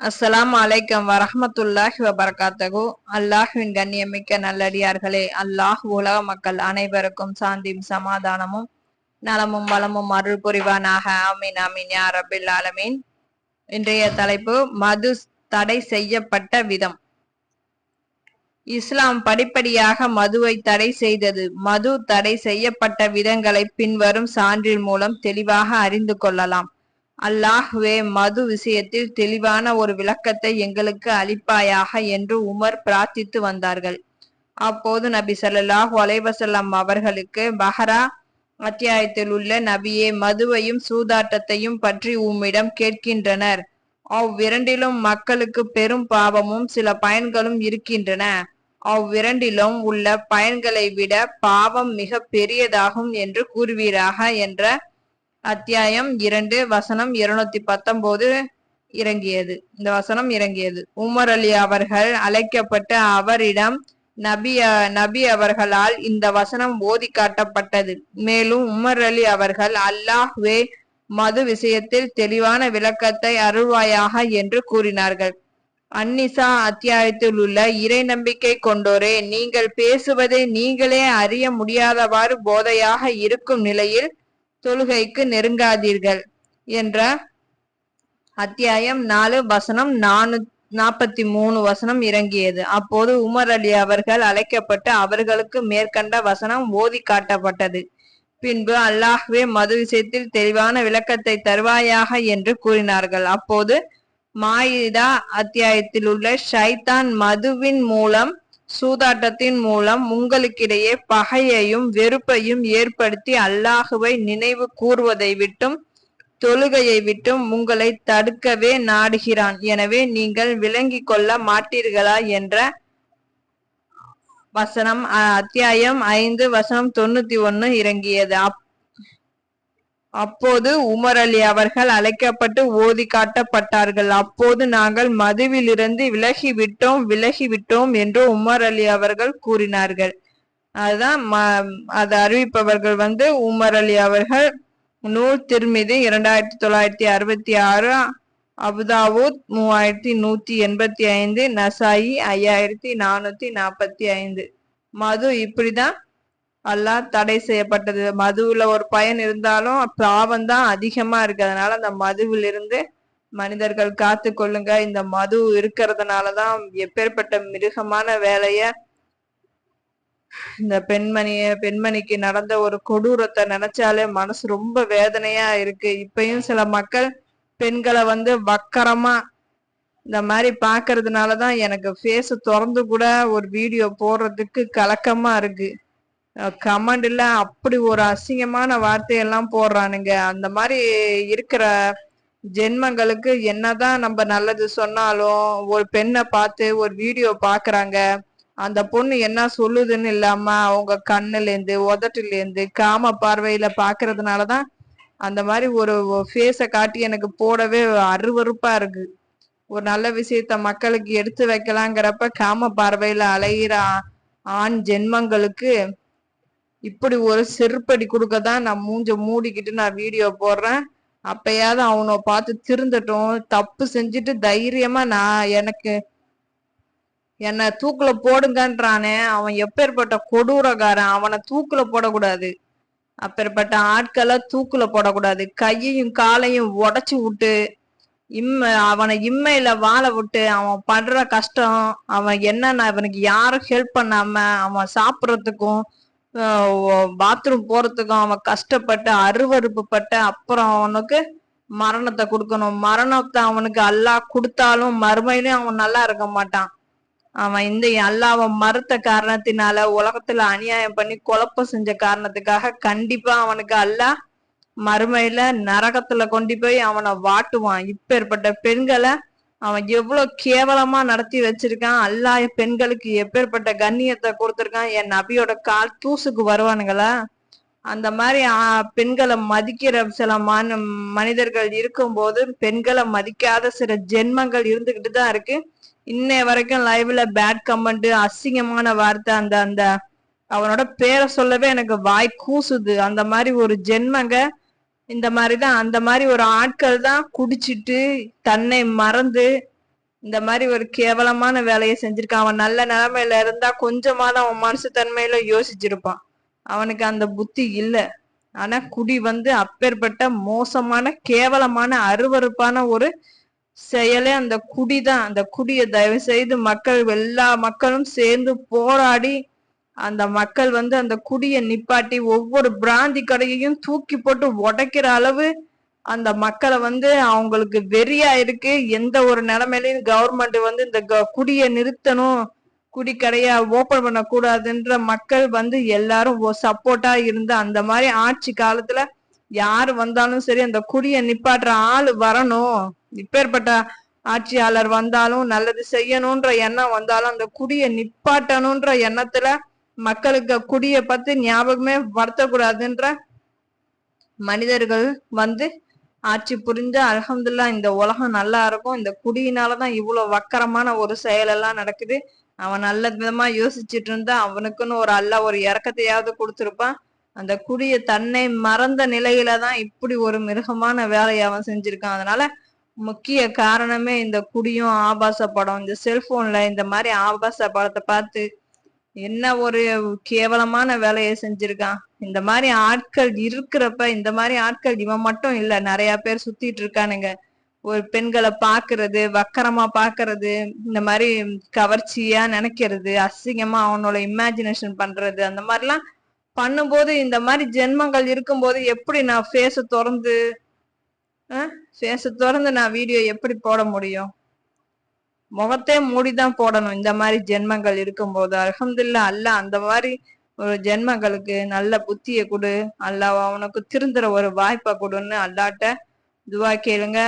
அஸ்லாம் அலைக்கம் வரஹமத்துல்லாஹி வபரகாத்தகு அல்லாஹுவின் கண்ணியமிக்க நல்லடியார்களே அல்லாஹ் உலக மக்கள் அனைவருக்கும் சாந்தியும் சமாதானமும் நலமும் வளமும் அருள் புரிவானாக. ஆமீன் ஆமீன் யா ரபில் ஆலமீன். இன்றைய தலைப்பு மது தடை செய்யப்பட்ட விதம். இஸ்லாம் படிப்படியாக மதுவை தடை செய்தது. மது தடை செய்யப்பட்ட விதங்களை பின்வரும் சான்றின் மூலம் தெளிவாக அறிந்து கொள்ளலாம். அல்லாஹ்வே மது விஷயத்தில் தெளிவான ஒரு விளக்கத்தை எங்களுக்கு அளிப்பாயாக என்று உமர் பிரார்த்தித்து வந்தார்கள். அப்போது நபி சல்லாஹ் வலைவசல்லாம் அவர்களுக்கு பஹரா அத்தியாயத்தில் உள்ள நபியே மதுவையும் சூதாட்டத்தையும் பற்றி உம்மிடம் கேட்கின்றனர். அவ்விரண்டிலும் மக்களுக்கு பெரும் பாவமும் சில பயன்களும் இருக்கின்றன. அவ்விரண்டிலும் உள்ள பயன்களை விட பாவம் மிக பெரியதாகும் என்று கூறுவீராக என்ற அத்தியாயம் இரண்டு வசனம் இருநூத்தி பத்தொன்பது இறங்கியது. இந்த வசனம் இறங்கியது. உமர் அலி அவர்கள் அழைக்கப்பட்டு அவரிடம் நபி நபி அவர்களால் இந்த வசனம் ஓதி காட்டப்பட்டது. மேலும் உமர் அலி அவர்கள் அல்லாஹ்வே மது விஷயத்தில் தெளிவான விளக்கத்தை அருள்வாயாக என்று கூறினார்கள். அன்னிசா அத்தியாயத்தில் உள்ள இறை நம்பிக்கை கொண்டோரே நீங்கள் பேசுவதை நீங்களே அறிய முடியாதவாறு போதையாக இருக்கும் நிலையில் தொழுகைக்கு நெருங்காதீர்கள் என்ற அத்தியாயம் நாலு வசனம் நானூ நாற்பத்தி மூணு வசனம் இறங்கியது. அப்போது உமர் அலி அவர்கள் அழைக்கப்பட்டு அவர்களுக்கு மேற்கண்ட வசனம் ஓதி காட்டப்பட்டது. பின்பு அல்லாஹ்வே மது விஷயத்தில் தெளிவான விளக்கத்தை தருவாயாக என்று கூறினார்கள். அப்போது மாயிதா அத்தியாயத்தில் உள்ள ஷைத்தான் மதுவின் மூலம் சூதாட்டத்தின் மூலம் உங்களுக்கிடையே பகையையும் வெறுப்பையும் ஏற்படுத்தி அல்லாஹுவை நினைவு கூறுவதை விட்டும் தொழுகையை விட்டும் உங்களை தடுக்கவே நாடுகிறான். எனவே நீங்கள் விளங்கி கொள்ள மாட்டீர்களா என்ற வசனம் அத்தியாயம் ஐந்து வசனம் தொண்ணூத்தி ஒன்னு இறங்கியது. அப்போது உமர் அலி அவர்கள் அழைக்கப்பட்டு ஓதி காட்டப்பட்டார்கள். அப்போது நாங்கள் மதுவிலிருந்து விலகி விட்டோம் விலகி விட்டோம் என்று உமர் அலி அவர்கள் கூறினார்கள். அதுதான் அதை அறிவிப்பவர்கள் வந்து உமர் அலி அவர்கள் நூல் திருமிதி இரண்டாயிரத்தி தொள்ளாயிரத்தி அறுபத்தி ஆறு அபுதாவூத் மூவாயிரத்தி நூத்தி எண்பத்தி ஐந்து நசாயி ஐயாயிரத்தி நானூத்தி நாற்பத்தி ஐந்து. மது இப்படிதான் எல்லாம் தடை செய்யப்பட்டது. மதுவுல ஒரு பயன் இருந்தாலும் பாவம் தான் அதிகமா இருக்கு. அதனால அந்த மதுவில் இருந்து மனிதர்கள் காத்து கொள்ளுங்க. இந்த மது இருக்கிறதுனாலதான் எப்பேற்பட்ட மிருகமான வேலைய இந்த பெண்மணிய பெண்மணிக்கு நடந்த ஒரு கொடூரத்தை நினைச்சாலே மனசு ரொம்ப வேதனையா இருக்கு. இப்பயும் சில மக்கள் பெண்களை வந்து வக்கரமா இந்த மாதிரி பாக்குறதுனாலதான் எனக்கு ஃபேஸ் திறந்து கூட ஒரு வீடியோ போடுறதுக்கு கலக்கமா இருக்கு. கமெண்ட்ல அப்படி ஒரு அசிங்கமான வார்த்தையெல்லாம் போடுறானுங்க. அந்த மாதிரி இருக்கிற ஜென்மங்களுக்கு என்னதான் நம்ம நல்லது சொன்னாலும் ஒரு பெண்ணை பார்த்து ஒரு வீடியோ பாக்குறாங்க அந்த பொண்ணு என்ன சொல்லுதுன்னு இல்லாம அவங்க கண்ணுலேருந்து உதட்டுலேருந்து காம பார்வையில பாக்குறதுனாலதான் அந்த மாதிரி ஒரு ஃபேஸை காட்டி எனக்கு போடவே அருவறுப்பா இருக்கு. ஒரு நல்ல விஷயத்த மக்களுக்கு எடுத்து வைக்கலாங்கிறப்ப காம பார்வையில அலைகிற ஆண் ஜென்மங்களுக்கு இப்படி ஒரு செருப்படி கொடுக்க தான் நான் மூஞ்ச மூடிக்கிட்டு நான் வீடியோ போடுறேன். அப்பயாவது அவனை பார்த்து திருந்தட்டும். தப்பு செஞ்சுட்டு தைரியமா நான் எனக்கு என்னை தூக்குல போடுங்கன்றானே. அவன் எப்பேற்பட்ட கொடூரக்காரன். அவனை தூக்குல போடக்கூடாது. அப்பேற்பட்ட ஆட்களை தூக்குல போடக்கூடாது. கையையும் காலையும் உடச்சி விட்டு இம்ம அவனை இம்மையில வாழ விட்டு அவன் படுற கஷ்டம் அவன் என்னன்னா அவனுக்கு யாரும் ஹெல்ப் பண்ணாம அவன் சாப்பிட்றதுக்கும் பாத்ரூம் போறதுக்கும் அவன் கஷ்டப்பட்டு அருவறுப்பு பட்ட அப்புறம் அவனுக்கு மரணத்தை கொடுக்கணும். மரணத்தை அவனுக்கு அல்லாஹ் கொடுத்தாலும் மறுமையிலும் அவன் நல்லா இருக்க மாட்டான். அவன் இந்த அல்லாவை மறுத்த காரணத்தினால உலகத்துல அநியாயம் பண்ணி குழப்பம் செஞ்ச காரணத்துக்காக கண்டிப்பா அவனுக்கு அல்லாஹ் மறுமையில நரகத்துல கொண்டு போய் அவனை வாட்டுவான். இப்பேற்பட்ட பெண்களை அவன் எவ்வளவு கேவலமா நடத்தி வச்சிருக்கான். அல்லாய பெண்களுக்கு எப்பேற்பட்ட கண்ணியத்தை கொடுத்துருக்கான். என் நபியோட கால் தூசுக்கு வருவானுங்களா? அந்த மாதிரி பெண்களை மதிக்கிற சில மன மனிதர்கள் இருக்கும்போது பெண்களை மதிக்காத சில ஜென்மங்கள் இருந்துகிட்டு தான் இருக்கு. இன்னைய வரைக்கும் லைவ்ல பேட் கமெண்ட் அசிங்கமான வார்த்தை அந்த அந்த அவனோட பேரை சொல்லவே எனக்கு வாய் கூசுது. அந்த மாதிரி ஒரு ஜென்மங்க இந்த மாதிரிதான் அந்த மாதிரி ஒரு ஆட்கள் தான் குடிச்சிட்டு தன்னை மறந்து இந்த மாதிரி ஒரு கேவலமான வேலையை செஞ்சிருக்கான். அவன் நல்ல நிலைமையில இருந்தா கொஞ்சமாதான் அவன் மனசு தன்மையில யோசிச்சிருப்பான். அவனுக்கு அந்த புத்தி இல்ல. ஆனா குடி வந்து அப்பேற்பட்ட மோசமான கேவலமான அருவருப்பான ஒரு செயலே அந்த குடிதான். அந்த குடியை தயவு செய்து மக்கள் எல்லா மக்களும் சேர்ந்து போராடி அந்த மக்கள் வந்து அந்த குடியை நிப்பாட்டி ஒவ்வொரு பிராந்தி கடையையும் தூக்கி போட்டு உடைக்கிற அளவு அந்த மக்களை வந்து அவங்களுக்கு வெறியா இருக்கு. எந்த ஒரு நிலைமையிலையும் கவர்மெண்ட் வந்து இந்த குடியை நிறுத்தணும் குடி கடையா ஓபன் பண்ணக்கூடாதுன்ற மக்கள் வந்து எல்லாரும் சப்போர்ட்டா இருந்து அந்த மாதிரி ஆட்சி காலத்துல யாரு வந்தாலும் சரி அந்த குடியை நிப்பாட்டுற ஆள் வரணும். இப்பேற்பட்ட ஆட்சியாளர் வந்தாலும் நல்லது செய்யணும்ன்ற எண்ணம் வந்தாலும் அந்த குடியை நிப்பாட்டணும்ன்ற எண்ணத்துல மக்களுக்கு குடிய பத்தி ஞாபகமே வருத்தக்கூடாதுன்ற மனிதர்கள் வந்து ஆட்சி புரிஞ்ச அலமதுல்லா இந்த உலகம் நல்லா இருக்கும். இந்த குடியினாலதான் இவ்வளவு வக்கரமான ஒரு செயல் எல்லாம் நடக்குது. அவன் நல்ல விதமா யோசிச்சுட்டு இருந்தா அவனுக்குன்னு ஒரு அல்ல ஒரு இறக்கத்தையாவது கொடுத்துருப்பான். அந்த குடிய தன்னை மறந்த நிலையில தான் இப்படி ஒரு மிருகமான வேலையை அவன் செஞ்சிருக்கான். அதனால முக்கிய காரணமே இந்த குடியும் ஆபாச படம். இந்த செல்போன்ல இந்த மாதிரி ஆபாச படத்தை பார்த்து என்ன ஒரு கேவலமான வேலையை செஞ்சிருக்கான்? இந்த மாதிரி ஆட்கள் இருக்கிறப்ப இந்த மாதிரி ஆட்கள் இவன் மட்டும் இல்ல நிறைய பேர் சுத்திட்டு இருக்கானுங்க. ஒரு பெண்களை பாக்குறது வக்கரமா பாக்குறது இந்த மாதிரி கவர்ச்சியா நினைக்கிறது அசிங்கமா அவனோட இமேஜினேஷன் பண்றது அந்த மாதிரிலாம் பண்ணும்போது இந்த மாதிரி ஜென்மங்கள் இருக்கும்போது எப்படி நான் ஃபேஸ திறந்து ஃபேஸ திறந்து நான் வீடியோ எப்படி போட முடியும்? முகத்தே மூடிதான் போடணும். இந்த மாதிரி ஜென்மங்கள் இருக்கும்போது அலமதுல்லா அல்ல அந்த மாதிரி ஒரு ஜென்மங்களுக்கு நல்ல புத்திய கொடு. அல்ல அவனுக்கு திருந்துற ஒரு வாய்ப்பை கொடுன்னு அல்லாட்ட துவா கேளுங்க.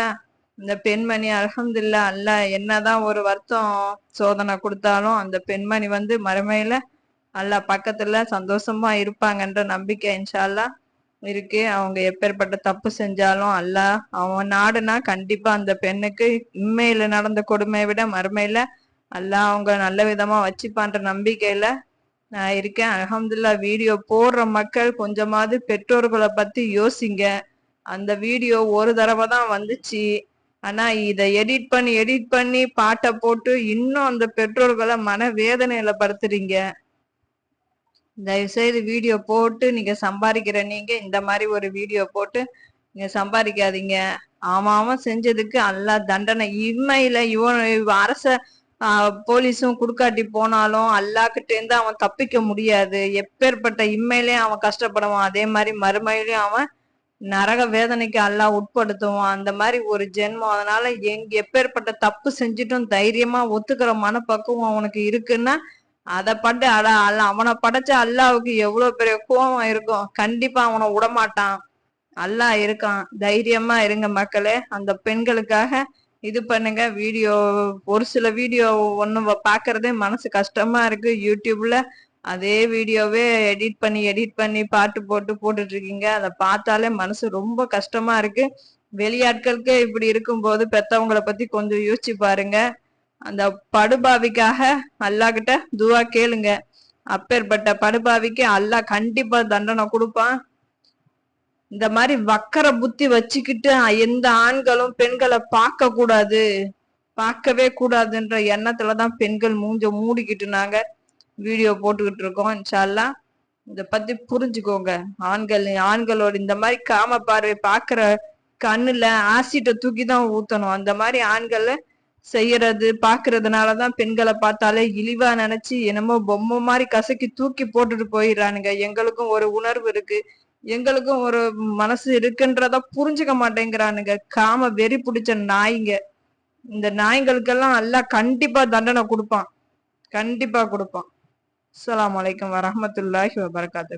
இந்த பெண்மணி அலமதுல்லா அல்ல என்னதான் ஒரு வருத்தம் சோதனை கொடுத்தாலும் அந்த பெண்மணி வந்து மறுமையில அல்ல பக்கத்துல சந்தோஷமா இருப்பாங்கன்ற நம்பிக்கை இன்ஷால்லா இருக்கு அவங்க எப்பேற்பட்ட தப்பு செஞ்சாலும் அல்ல அவன் நாடுனா கண்டிப்பா அந்த பெண்ணுக்கு உண்மையில நடந்த கொடுமையை விட மறுமையில அல்ல அவங்க நல்ல விதமா வச்சுப்பான்ற நம்பிக்கையில நான் இருக்கேன். அலமதுல்லா வீடியோ போடுற மக்கள் கொஞ்சமாவது பெற்றோர்களை பத்தி யோசிங்க. அந்த வீடியோ ஒரு தடவை தான் வந்துச்சு. ஆனா இதை எடிட் பண்ணி எடிட் பண்ணி பாட்டை போட்டு இன்னும் அந்த பெற்றோர்களை மன வேதனையில படுத்துறீங்க. தயவுசெய்து வீடியோ போட்டு நீங்க சம்பாதிக்கிற நீங்க இந்த மாதிரி ஒரு வீடியோ போட்டு நீங்க சம்பாதிக்காதீங்க. ஆமா அவன் செஞ்சதுக்கு அல்லா தண்டனை. இம்மையில இவன் அரச போலீஸும் குடுக்காட்டி போனாலும் அல்லாக்கிட்ட இருந்து அவன் தப்பிக்க முடியாது. எப்பேற்பட்ட இம்மையிலையும் அவன் கஷ்டப்படுவான். அதே மாதிரி மறுமையிலையும் அவன் நரக வேதனைக்கு அல்லா உட்படுத்துவான். அந்த மாதிரி ஒரு ஜென்மம். அதனால எங்க எப்பேற்பட்ட தப்பு செஞ்சுட்டும் தைரியமா ஒத்துக்கிற மனப்பக்குவம் அவனுக்கு இருக்குன்னா அதை பட்டு அட அல்ல அவனை படைச்ச அல்லாவுக்கு எவ்வளவு பெரிய கோபம் இருக்கும். கண்டிப்பா அவனை விடமாட்டான் அல்லாஹ் இருக்கான். தைரியமா இருங்க மக்களே. அந்த பெண்களுக்காக இது பண்ணுங்க. வீடியோ ஒரு சில வீடியோ ஒன்று பார்க்கறதே மனசு கஷ்டமா இருக்கு. யூடியூப்ல அதே வீடியோவே எடிட் பண்ணி எடிட் பண்ணி பாட்டு போட்டு போட்டுட்டு இருக்கீங்க அதை பார்த்தாலே மனசு ரொம்ப கஷ்டமா இருக்கு. வெளியாட்களுக்கு இப்படி இருக்கும்போது பெத்தவங்களை பத்தி கொஞ்சம் யோசிச்சு பாருங்க. அந்த படுபாவிக்காக அல்லாஹ் துவா கேளுங்க. அப்பேற்பட்ட படுபாவிக்கு அல்லாஹ் கண்டிப்பா தண்டனை கொடுப்பான். இந்த மாதிரி வக்கர புத்தி வச்சுக்கிட்டு எந்த ஆண்களும் பெண்களை பார்க்க கூடாது பார்க்கவே கூடாதுன்ற எண்ணத்துலதான் பெண்கள் மூஞ்ச மூடிக்கிட்டு நாங்க வீடியோ போட்டுக்கிட்டு இருக்கோம் இன்ஷால்லா இத பத்தி புரிஞ்சுக்கோங்க. ஆண்கள் ஆண்களோட இந்த மாதிரி காம பார்வை பாக்குற கண்ணுல ஆசிட்ட தூக்கி தான் ஊத்தணும். அந்த மாதிரி ஆண்களை செய்யறது பாக்குறதுனாலதான் பெண்களை பார்த்தாலே இழிவா நினைச்சு என்னமோ பொம்மை மாதிரி கசக்கி தூக்கி போட்டுட்டு போயிடுறானுங்க. எங்களுக்கும் ஒரு உணர்வு இருக்கு. எங்களுக்கும் ஒரு மனசு இருக்குன்றத புரிஞ்சுக்க மாட்டேங்கிறானுங்க. காம வெறி பிடிச்ச நாய்ங்க. இந்த நாய்களுக்கெல்லாம் எல்லாம் கண்டிப்பா தண்டனை கொடுப்பான். கண்டிப்பா கொடுப்பான். அஸ்லாம் வலைக்கம் வரமத்துல்லாஹி வபர்காத்து